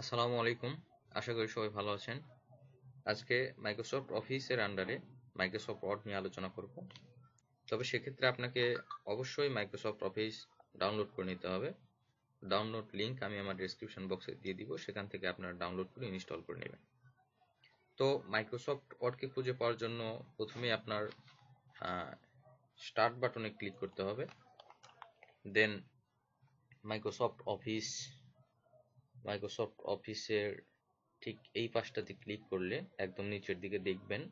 আসসালামু আলাইকুম। আশা করি সবাই ভালো আছেন। আজকে মাইক্রোসফট অফিসের আন্ডারে মাইক্রোসফট ওয়ার্ড নিয়ে আলোচনা করব। তবে সেক্ষেত্রে আপনাকে অবশ্যই মাইক্রোসফট অফিস ডাউনলোড করে নিতে হবে। ডাউনলোড লিংক আমি আমার ডিসক্রিপশন বক্সে দিয়ে দিব। সেখান থেকে আপনারা ডাউনলোড করে ইনস্টল করে নেবেন। তো মাইক্রোসফট ওয়ার্ডকে খুঁজে পাওয়ার জন্য প্রথমেই আপনার স্টার্ট বাটনে ক্লিক করতে হবে। দেন মাইক্রোসফট অফিস মাইক্রোসফট অফিসের ঠিক এই পাশটাতে ক্লিক করলে একদম নিচের দিকে দেখবেন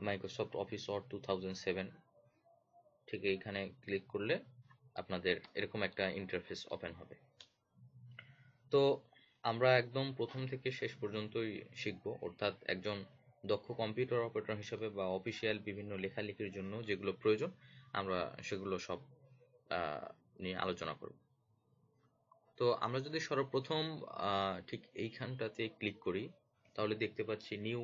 মাইক্রোসফট অফিস ওয়ার্ড টু ঠিক এইখানে ক্লিক করলে আপনাদের এরকম একটা ইন্টারফেস ওপেন হবে। তো আমরা একদম প্রথম থেকে শেষ পর্যন্তই শিখব, অর্থাৎ একজন দক্ষ কম্পিউটার অপারেটর হিসেবে বা অফিসিয়াল বিভিন্ন লেখালেখির জন্য যেগুলো প্রয়োজন, আমরা সেগুলো সব নিয়ে আলোচনা করব। তো আমরা যদি সর্বপ্রথম ঠিক এইখানটাতে ক্লিক করি, তাহলে দেখতে পাচ্ছি নিউ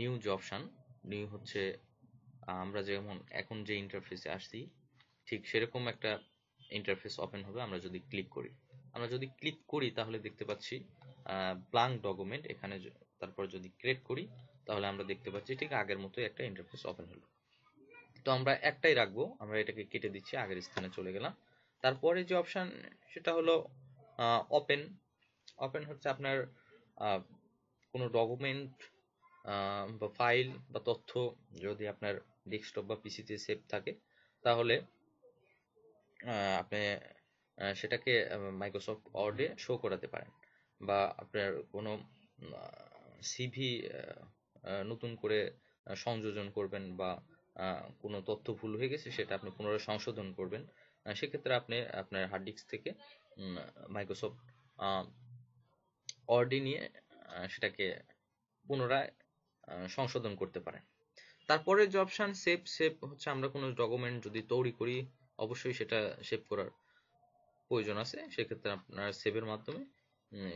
নিউ অপশান নিউ হচ্ছে আমরা যেমন এখন যে ইন্টারফেসে আসছি, ঠিক সেরকম একটা ইন্টারফেস ওপেন হবে, আমরা যদি ক্লিক করি। আমরা যদি ক্লিক করি, তাহলে দেখতে পাচ্ছি ব্লাঙ্ক ডকুমেন্ট এখানে তারপর যদি ক্রিয়েট করি, তাহলে আমরা দেখতে পাচ্ছি, ঠিক আগের মতো একটা ইন্টারফেস ওপেন হলো। তো আমরা একটাই রাখব, আমরা এটাকে কেটে দিচ্ছি, আগের স্থানে চলে গেলাম। তারপরে যে অপশান সেটা হলো ওপেন ওপেন হচ্ছে আপনার কোনো ডকুমেন্ট বা ফাইল বা তথ্য যদি আপনার ডেস্কটপ বা পিসিতে সেভ থাকে, তাহলে আপনি সেটাকে মাইক্রোসফট ওয়ার্ডে শো করাতে পারেন। বা আপনার কোনো সিভি নতুন করে সংযোজন করবেন বা কোনো তথ্য ভুল হয়ে গেছে, সেটা আপনি পুনরায় সংশোধন করবেন। সেক্ষেত্রে আপনি আপনার হার্ড ডিস্ক থেকে মাইক্রোসফট অর্ডি নিয়ে সেটাকে পুনরায় সংশোধন করতে পারেন। তারপরে যে অপশান সেভ সেভ হচ্ছে আমরা কোনো ডকুমেন্ট যদি তৈরি করি, অবশ্যই সেটা সেভ করার প্রয়োজন আছে। সেক্ষেত্রে আপনার সেভের মাধ্যমে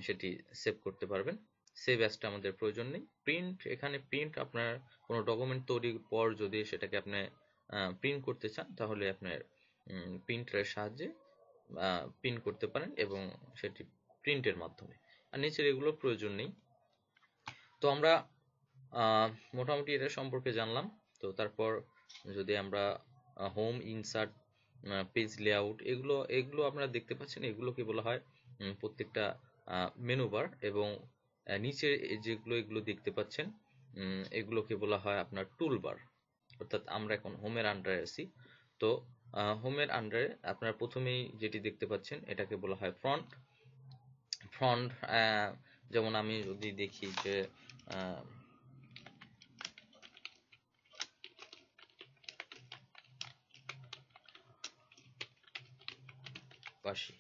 সেটি সেভ করতে পারবেন। সেভ অ্যাসটা আমাদের প্রয়োজন নেই। প্রিন্ট এখানে প্রিন্ট আপনার কোনো ডকুমেন্ট তৈরির পর যদি সেটাকে আপনি প্রিন্ট করতে চান, তাহলে আপনার প্রিন্টারের সাহায্যে প্রিন্ট করতে পারেন এবং সেটি প্রিন্টের মাধ্যমে। আর নিচের এগুলোর প্রয়োজন নেই। তো আমরা মোটামুটি এটা সম্পর্কে জানলাম। তো তারপর যদি আমরা হোম ইনসার্ট পেজ লেআউট এগুলো এগুলো আপনারা দেখতে পাচ্ছেন। এগুলোকে বলা হয় প্রত্যেকটা মেনু বার এবং নিচে যেগুলো, এগুলো দেখতে পাচ্ছেন এগুলোকে বলা হয় আপনার টুল বার অর্থাৎ আমরা এখন হোমের আন্ডারে আছি। তো হোমের আন্ডারে আপনার প্রথমেই যেটি দেখতে পাচ্ছেন, এটাকে বলা হয় ফ্রন্ট ফ্রন্ট যেমন আমি যদি দেখি যে পাশি।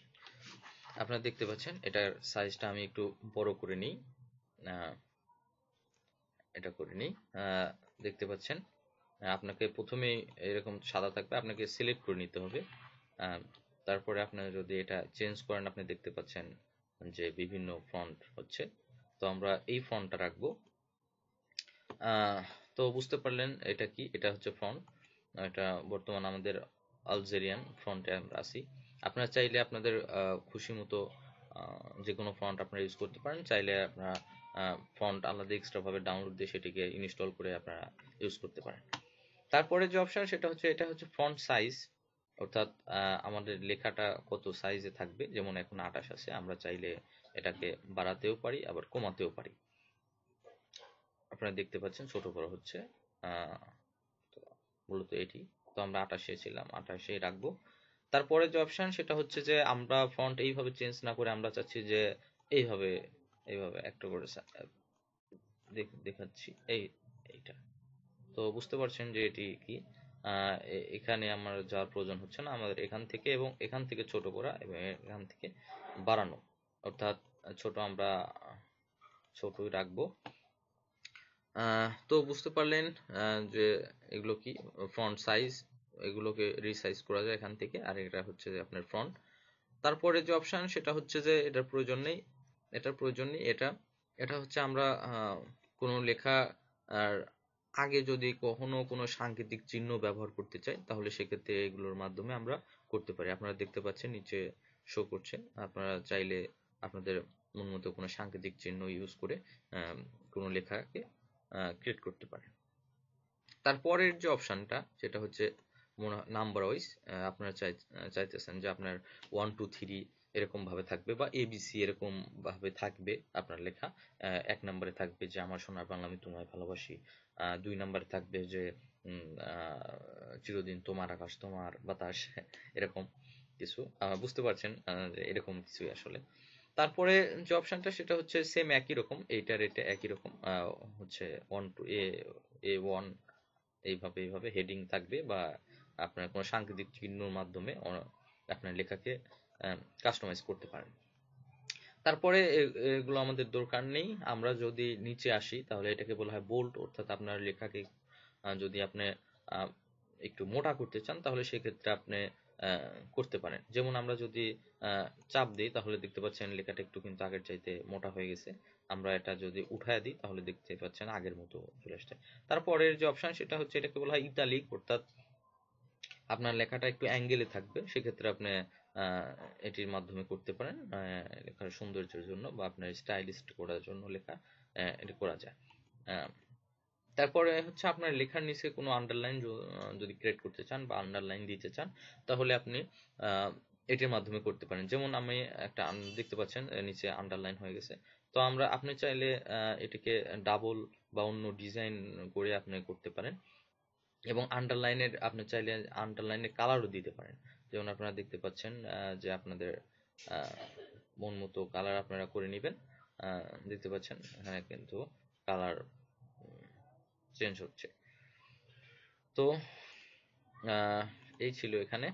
আপনারা দেখতে পাচ্ছেন, এটার সাইজটা আমি একটু বড় করে নিই। এটা করে নিই দেখতে পাচ্ছেন আপনাকে প্রথমেই এরকম সাদা থাকবে, আপনাকে সিলেক্ট করে নিতে হবে। তারপরে আপনার যদি এটা চেঞ্জ করেন, আপনি দেখতে পাচ্ছেন যে বিভিন্ন ফন্ট হচ্ছে। তো আমরা এই ফন্টটা রাখব। তো বুঝতে পারলেন এটা কি, এটা হচ্ছে ফ্রন্ট এটা বর্তমান আমাদের আলজেরিয়ান ফ্রন্টে আমরা আছি। আপনারা চাইলে আপনাদের খুশি মতো যে কোনো ফন্ট আপনারা ইউজ করতে পারেন। চাইলে আপনারা ফন্ট আলাদা এক্সট্রাভাবে ডাউনলোড দিয়ে সেটিকে ইনস্টল করে আপনারা ইউজ করতে পারেন। তারপরে যে অপশন সেটা হচ্ছে, এটা হচ্ছে ফন্ট সাইজ অর্থাৎ আমাদের লেখাটা কত সাইজে থাকবে। যেমন এখন আটাশ আছে, আমরা চাইলে এটাকে বাড়াতেও পারি, আবার কমাতেও পারি। আপনারা দেখতে পাচ্ছেন ছোট বড় হচ্ছে মূলত এটি। তো আমরা আঠাশে ছিলাম, আঠাশে রাখব। তারপরে যে অপশন সেটা হচ্ছে যে, আমরা ফন্ট এইভাবে চেঞ্জ না করে আমরা চাচ্ছি যে, এইভাবে এইভাবে একটা করে দেখাচ্ছি। এই, এইটা। তো বুঝতে পারছেন যে এটি কি? এখানে আমার যাওয়ার প্রয়োজন হচ্ছে না, আমাদের এখান থেকে এবং এখান থেকে ছোট করা এবং এখান থেকে বাড়ানো। অর্থাৎ ছোট আমরা ছোটই রাখব। তো বুঝতে পারলেন যে এগুলো কি? ফ্রন্ট সাইজ, এগুলোকে রিসাইজ করা যায় এখান থেকে। আর এটা হচ্ছে যে আপনার ফ্রন্ট। তারপরে যে অপশান, সেটা হচ্ছে যে এটার প্রয়োজন নেই। এটার প্রয়োজন নেই, এটা এটা হচ্ছে আমরা কোনো লেখা, আর আগে যদি কখনো কোনো সাংকেতিক চিহ্ন ব্যবহার করতে চাই, তাহলে সেক্ষেত্রে এগুলোর মাধ্যমে আমরা করতে পারি। আপনারা দেখতে পাচ্ছেন, নিচে শো করছে আপনারা চাইলে আপনাদের মন মতো কোনো সাংকেতিক চিহ্ন ইউজ করে কোনো লেখাকে ক্রিয়েট করতে পারেন। তারপরের যে অপশানটা সেটা হচ্ছে নাম্বার ওয়াইজ আপনারা চাই, চাইতেছেন যে আপনার ওয়ান টু থ্রি এরকম ভাবে থাকবে বা এবিসি এরকম ভাবে থাকবে আপনার লেখা। এক নম্বরে থাকবে যে, আমার সোনার বাংলা আমি তোমায় ভালোবাসি। দুই নম্বরে থাকবে যে চিরদিন তোমার আকাশ, তোমার বাতাস। এরকম কিছু। বুঝতে পারছেন এরকম কিছুই আসলে। তারপরে যে অপশনটা সেটা হচ্ছে সেম একই রকম এইটার এটা একই রকম হচ্ছে one two A A one এইভাবে এইভাবে হেডিং থাকবে বা আপনার কোনো সাংকেতিক চিহ্নর মাধ্যমে আপনার লেখাকে কাস্টমাইজ করতে পারেন। তারপরে এগুলো আমাদের দরকার নেই। আমরা যদি নিচে আসি, তাহলে এটাকে বলা হয় বোল্ট অর্থাৎ আপনার লেখাকে যদি আপনি একটু মোটা করতে চান, তাহলে সেক্ষেত্রে আপনি করতে পারেন। যেমন আমরা যদি চাপ দিই, তাহলে দেখতে পাচ্ছেন লেখাটা একটু কিন্তু আগের চাইতে মোটা হয়ে গেছে। আমরা এটা যদি উঠায় দিই, তাহলে দেখতে পাচ্ছেন আগের মতো চলে আসছে। তারপরের যে অপশন সেটা হচ্ছে এটাকে বলা হয় ইতালিক অর্থাৎ আপনার লেখাটা একটু অ্যাঙ্গেলে থাকবে, সেক্ষেত্রে আপনি এটির মাধ্যমে করতে পারেন লেখার সৌন্দর্যের জন্য বা আপনার স্টাইলিস্ট করার জন্য লেখা এটা করা যায়। তারপরে হচ্ছে আপনার লেখার নিচে কোনো আন্ডারলাইন যদি ক্রিয়েট করতে চান বা আন্ডারলাইন দিতে চান, তাহলে আপনি এটির মাধ্যমে করতে পারেন। যেমন আমি একটা দেখতে পাচ্ছেন নিচে আন্ডারলাইন হয়ে গেছে। তো আমরা, আপনি চাইলে এটিকে ডাবল বা অন্য ডিজাইন করে আপনি করতে পারেন। এবং আন্ডারলাইনের আপনি চাইলে আন্ডারলাইনের কালারও দিতে পারেন। যেমন আপনারা দেখতে পাচ্ছেন যে আপনাদের মন মতো কালার আপনারা করে নেবেন। দেখতে পাচ্ছেন এখানে কিন্তু কালার চেঞ্জ হচ্ছে। তো এই ছিল এখানে।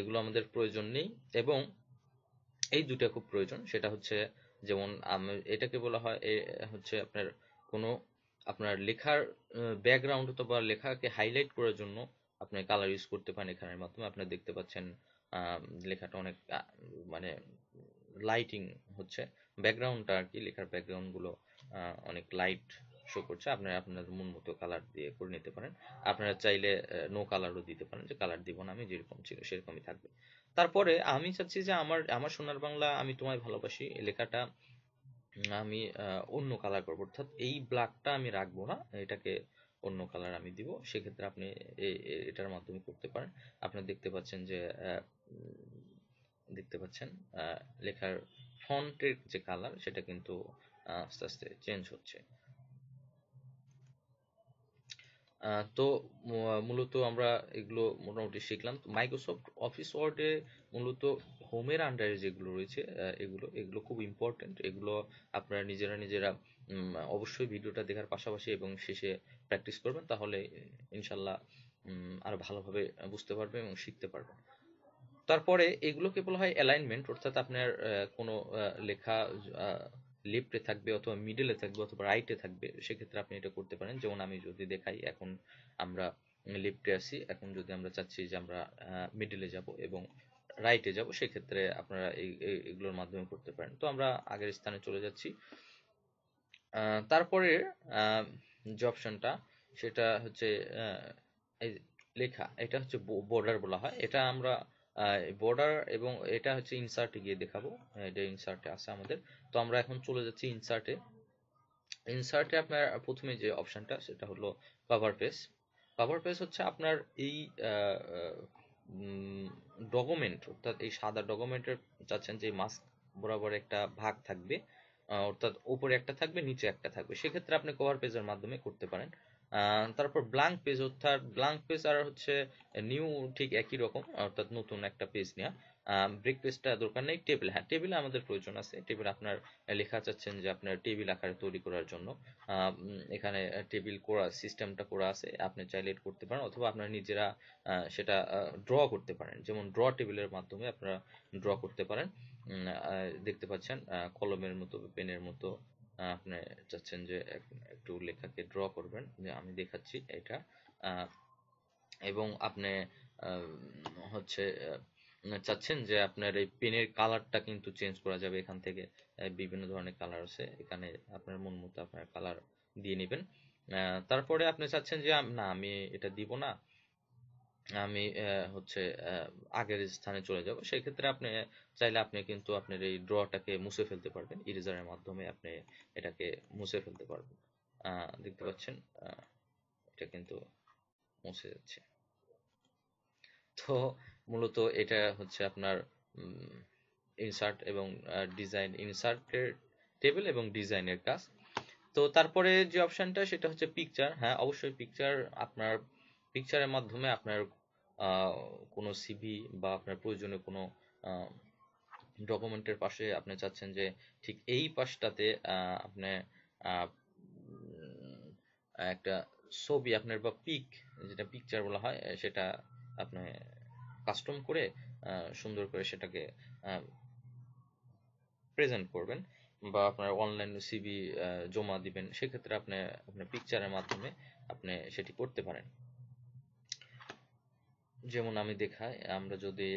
এগুলো আমাদের প্রয়োজন নেই এবং এই দুটা খুব প্রয়োজন। সেটা হচ্ছে, যেমন এটাকে বলা হয় হচ্ছে আপনার কোনো আপনার লেখার ব্যাকগ্রাউন্ড অথবা লেখাকে হাইলাইট করার জন্য আপনি কালার ইউজ করতে পারেন এখানের মাধ্যমে। আপনি দেখতে পাচ্ছেন লেখাটা অনেক মানে লাইটিং হচ্ছে। ব্যাকগ্রাউন্ডটা আর কি, লেখার ব্যাকগ্রাউন্ডগুলো অনেক লাইট শো করছে। আপনারা আপনার মন মতো কালার দিয়ে করে নিতে পারেন। আপনারা চাইলে নো কালারও দিতে পারেন যে কালার দিব না আমি, যেরকম ছিল সেরকমই থাকবে। তারপরে আমি চাচ্ছি যে আমার আমার সোনার বাংলা আমি তোমায় ভালোবাসি। লেখাটা আমি অন্য কালার করব। অর্থাৎ এই ব্ল্যাকটা আমি রাখব না, এটাকে অন্য কালার আমি দিব। সেক্ষেত্রে আপনি এটার মাধ্যমে করতে পারেন। আপনি দেখতে পাচ্ছেন যে দেখতে পাচ্ছেন লেখার ফন্টের যে কালার সেটা কিন্তু আস্তে আস্তে চেঞ্জ হচ্ছে। তো মূলত আমরা এগুলো মোটামুটি শিখলাম। মাইক্রোসফট অফিস ওয়ার্ডে মূলত হোমের আন্ডারে যেগুলো রয়েছে এগুলো এগুলো খুব ইম্পর্টেন্ট এগুলো আপনারা নিজেরা নিজেরা অবশ্যই ভিডিওটা দেখার পাশাপাশি এবং শেষে প্র্যাকটিস করবেন, তাহলে ইনশাল্লাহ আরও ভালোভাবে বুঝতে পারবেন এবং শিখতে পারবেন। তারপরে এগুলোকে বলা হয় অ্যালাইনমেন্ট অর্থাৎ আপনার কোনো লেখা লেফটে থাকবে অথবা মিডলে থাকবে অথবা রাইটে থাকবে, সেক্ষেত্রে আপনি এটা করতে পারেন। যেমন আমি যদি দেখাই, এখন আমরা লেফটে আসি এখন যদি আমরা চাচ্ছি যে আমরা মিডলে যাব এবং রাইটে যাব, সেক্ষেত্রে আপনারা এগুলোর মাধ্যমে করতে পারেন। তো আমরা আগের স্থানে চলে যাচ্ছি। তারপরে যে অপশনটা সেটা হচ্ছে লেখা, এটা হচ্ছে বর্ডার বলা হয়। এটা আমরা বর্ডার এবং এটা হচ্ছে ইনসার্টে গিয়ে দেখাবো। এটা ইনসার্টে আছে আমাদের। তো আমরা এখন চলে যাচ্ছি ইনসার্টে ইনসার্টে আপনার প্রথমে যে অপশনটা সেটা হলো কভার পেজ কভার পেজ হচ্ছে আপনার এই ডকুমেন্ট অর্থাৎ এই সাদা ডকুমেন্টের চাচ্ছেন যে মাস্ক বরাবর একটা ভাগ থাকবে। অর্থাৎ উপরে একটা থাকবে, নিচে একটা থাকবে। সেক্ষেত্রে আপনি কভার পেজের মাধ্যমে করতে পারেন। তারপর ব্ল্যাঙ্ক পেজ অর্থাৎ ব্ল্যাঙ্ক পেজ আর হচ্ছে নিউ ঠিক একই রকম, অর্থাৎ নতুন একটা পেজ নেওয়া ব্রেক পেজটা দরকার নেই টেবিল হ্যাঁ টেবিলে আমাদের প্রয়োজন আছে। টেবিল আপনার লেখা চাচ্ছেন যে আপনার টেবিল আকারে তৈরি করার জন্য। এখানে টেবিল করা সিস্টেমটা করা আছে, আপনি চাইলে করতে পারেন অথবা আপনার নিজেরা সেটা ড্র করতে পারেন। যেমন ড্র টেবিলের মাধ্যমে আপনারা ড্র করতে পারেন। দেখতে পাচ্ছেন কলমের মতো, পেনের মতো। আপনি চাচ্ছেন যে একটু লেখাকে ড্র করবেন আমি দেখাচ্ছি এটা। এবং আপনি হচ্ছে চাচ্ছেন যে আপনার এই পেনের কালারটা কিন্তু চেঞ্জ করা যাবে এখান থেকে। বিভিন্ন ধরনের কালার আছে। এখানে আপনার মন মতো আপনার কালার দিয়ে নেবেন। তারপরে আপনি চাচ্ছেন যে না, আমি এটা দিব না। আমি হচ্ছে আগের স্থানে চলে যাব। সেক্ষেত্রে আপনি, চাইলে আপনি কিন্তু আপনার এই ড্রটাকে মুছে ফেলতে পারবেন। ইরেজারের মাধ্যমে আপনি এটাকে মুছে ফেলতে পারবেন। দেখতে পাচ্ছেন? এটা কিন্তু মুছে যাচ্ছে। তো মূলত এটা হচ্ছে আপনার ইনসার্ট এবং ডিজাইন ইনসার্টের টেবিল এবং ডিজাইনের কাজ। তো তারপরে যে অপশনটা সেটা হচ্ছে পিকচার হ্যাঁ অবশ্যই পিকচার আপনার পিকচারের মাধ্যমে আপনার কোনো সিভি বা আপনার প্রয়োজনীয় কোনো ডকুমেন্টের পাশে আপনি চাচ্ছেন যে ঠিক এই পাশটাতে আপনি একটা ছবি আপনার বা পিক যেটা পিকচার বলা হয় সেটা আপনি কাস্টম করে সুন্দর করে সেটাকে প্রেজেন্ট করবেন বা আপনার অনলাইন সিভি জমা দিবেন। সেক্ষেত্রে আপনি, আপনার পিকচারের মাধ্যমে আপনি সেটি করতে পারেন। যেমন আমি দেখাই, আমরা যদি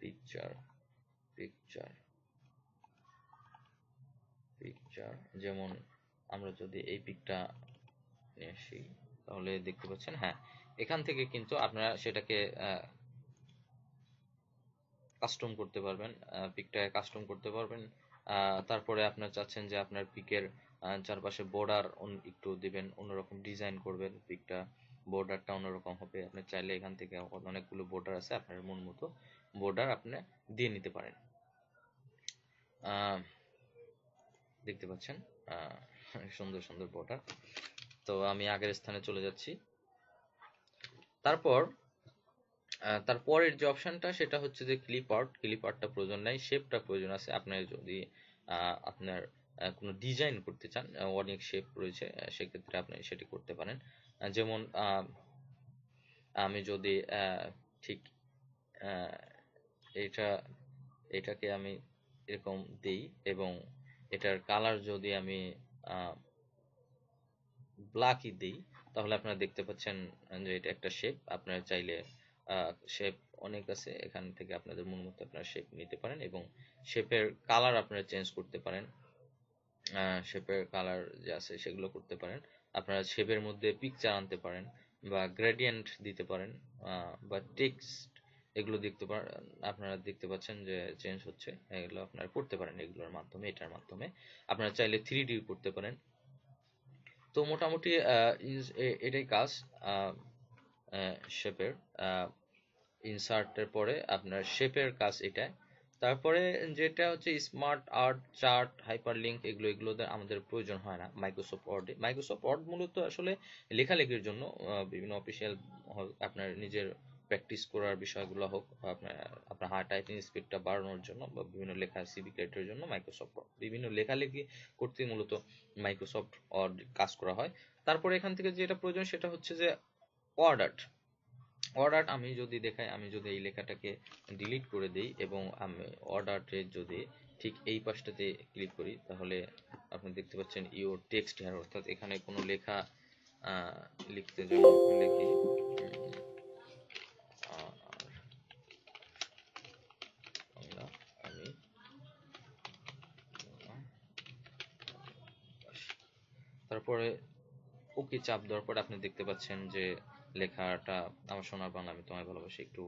পিকচার পিকচার পিকচার যেমন আমরা যদি এই পিকটা নিয়ে আসি, তাহলে দেখতে পাচ্ছেন হ্যাঁ এখান থেকে কিন্তু আপনারা সেটাকে কাস্টম করতে পারবেন পিকটাকে কাস্টম করতে পারবেন তারপরে আপনার চাচ্ছেন যে আপনার পিকের চারপাশে বর্ডার একটু দিবেন, অন্যরকম ডিজাইন করবেন পিকটা বর্ডারটা অন্যরকম হবে। আপনি চাইলে এখান থেকে অনেকগুলো বর্ডার আছে আপনার মন মতো বর্ডার আপনি দিয়ে নিতে পারেন। দেখতে পাচ্ছেন? সুন্দর সুন্দর বর্ডার তো আমি আগের স্থানে চলে যাচ্ছি। তারপর তারপরের যে অপশনটা সেটা হচ্ছে যে ক্লিপ আউট ক্লিপ আউটটা প্রয়োজন নাই শেপটা প্রয়োজন আছে। আপনার যদি আপনার কোনো ডিজাইন করতে চান অনেক শেপ রয়েছে সেক্ষেত্রে আপনি সেটি করতে পারেন। যেমন আমি যদি ঠিক এটা, এটাকে আমি এরকম দিই এবং এটার কালার যদি আমি ব্ল্যাকই দিই, তাহলে আপনারা দেখতে পাচ্ছেন যে এটা একটা শেপ আপনারা চাইলে শেপ অনেক আছে, এখান থেকে আপনাদের মন মতো আপনারা শেপ নিতে পারেন এবং শেপের কালার আপনারা চেঞ্জ করতে পারেন। শেপের কালার যে আছে, সেগুলো করতে পারেন। আপনারা শেপের মধ্যে পিকচার আনতে পারেন বা গ্রেডিয়েন্ট দিতে পারেন বা টেক্সট এগুলো দেখতে পারেন আপনারা দেখতে পাচ্ছেন যে চেঞ্জ হচ্ছে। এগুলো আপনারা করতে পারেন এগুলোর মাধ্যমে, এটার মাধ্যমে। আপনারা চাইলে থ্রি ডি করতে পারেন। তো মোটামুটি এটাই কাজ শেপের। ইনসার্টের পরে আপনার শেপের কাজ এটা তারপরে যেটা হচ্ছে smart art chart hyperlink এগুলো এগুলোদের আমাদের প্রয়োজন হয় না মাইক্রোসফট ওয়ার্ডে মাইক্রোসফট ওয়ার্ড মূলত আসলে লেখালেখির জন্য বিভিন্ন অফিসিয়াল আপনার নিজের প্র্যাকটিস করার বিষয়গুলো হোক আপনার আপনার হার্ড টাইপিং স্পিডটা বাড়ানোর জন্য, বা বিভিন্ন লেখা ক্রিয়েটের জন্য মাইক্রোসফট ওয়ার্ড বিভিন্ন লেখালেখি করতে মূলত মাইক্রোসফট ওয়ার্ড কাজ করা হয়। তারপরে এখান থেকে যেটা প্রয়োজন সেটা হচ্ছে যে ওয়ার্ড আর্ট অর্ডার আমি যদি দেখাই আমি যদি এই লেখাটাকে ডিলিট করে দেই এবং আমি অর্ডারে যদি ঠিক এই পাশটাতে ক্লিক করি তাহলে আপনি দেখতে পাচ্ছেন ইওর টেক্সট হেয়ার অর্থাৎ এখানে কোনো লেখা লিখতে লিখি তারপরে ওকে চাপ দেওয়ার পরে আপনি দেখতে পাচ্ছেন যে লেখাটা আমার সোনার বাংলা, আমি তোমায় ভালোবাসি একটু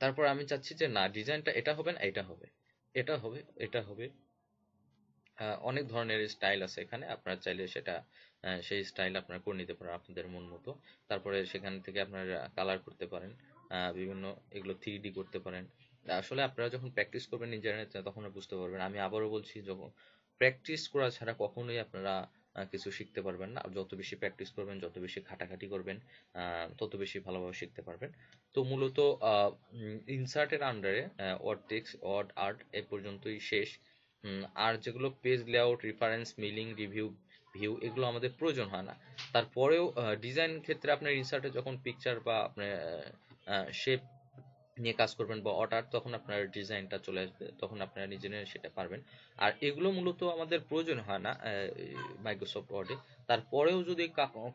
তারপর আমি চাচ্ছি যে না, ডিজাইনটা এটা হবে না, এটা হবে এটা হবে এটা হবে। অনেক ধরনের স্টাইল আছে এখানে, আপনারা চাইলে সেটা সেই স্টাইল আপনারা করে নিতে পারেন আপনাদের মন মতো। তারপরে সেখান থেকে আপনারা কালার করতে পারেন বিভিন্ন এগুলো থ্রি করতে পারেন। আসলে আপনারা যখন প্র্যাকটিস করবেন ইন্টারনেটে তখন বুঝতে পারবেন। আমি আবারও বলছি, যখন প্র্যাকটিস করা ছাড়া কখনোই আপনারা কিছু শিখতে পারবেন না। যত বেশি প্র্যাকটিস করবেন, যত বেশি খাটাখাটি করবেন তত বেশি ভালোভাবে শিখতে পারবেন। তো মূলত ইনসার্টের আন্ডারে ওয়ার্ড টেক্সট ওয়ার্ড আর্ট এ পর্যন্তই শেষ। আর যেগুলো page layout reference mailing review view এগুলো আমাদের প্রয়োজন হয় না। তারপরেও ডিজাইন ক্ষেত্রে আপনার ইনসার্টে যখন পিকচার বা আপনার শেপ নিয়ে কাজ করবেন বা অর্ডার তখন আপনার ডিজাইনটা চলে আসবে, তখন আপনারা নিজে নিজে সেটা পারবেন। আর এগুলো মূলত আমাদের প্রয়োজন হয় না মাইক্রোসফট ওয়ার্ডে তারপরেও যদি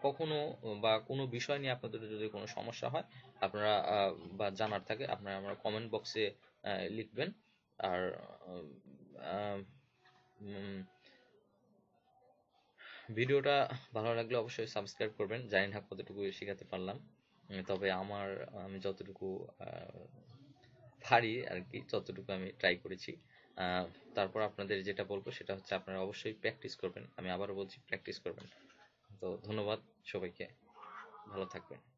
কখনো বা কোনো বিষয় নিয়ে আপনাদের যদি কোনো সমস্যা হয়, আপনারা বা জানার থাকে, আপনারা আমার কমেন্ট বক্সে লিখবেন। আর ভিডিওটা ভালো লাগলে অবশ্যই সাবস্ক্রাইব করবেন। জানি না কতটুকু শেখাতে পারলাম। তবে আমার, আমি যতটুকু পারি আর কি যতটুকু আমি ট্রাই করেছি। তারপর আপনাদের যেটা বলব সেটা হচ্ছে আপনারা অবশ্যই প্র্যাকটিস করবেন। আমি আবারও বলছি প্র্যাকটিস করবেন। তো ধন্যবাদ সবাইকে। ভালো থাকবেন।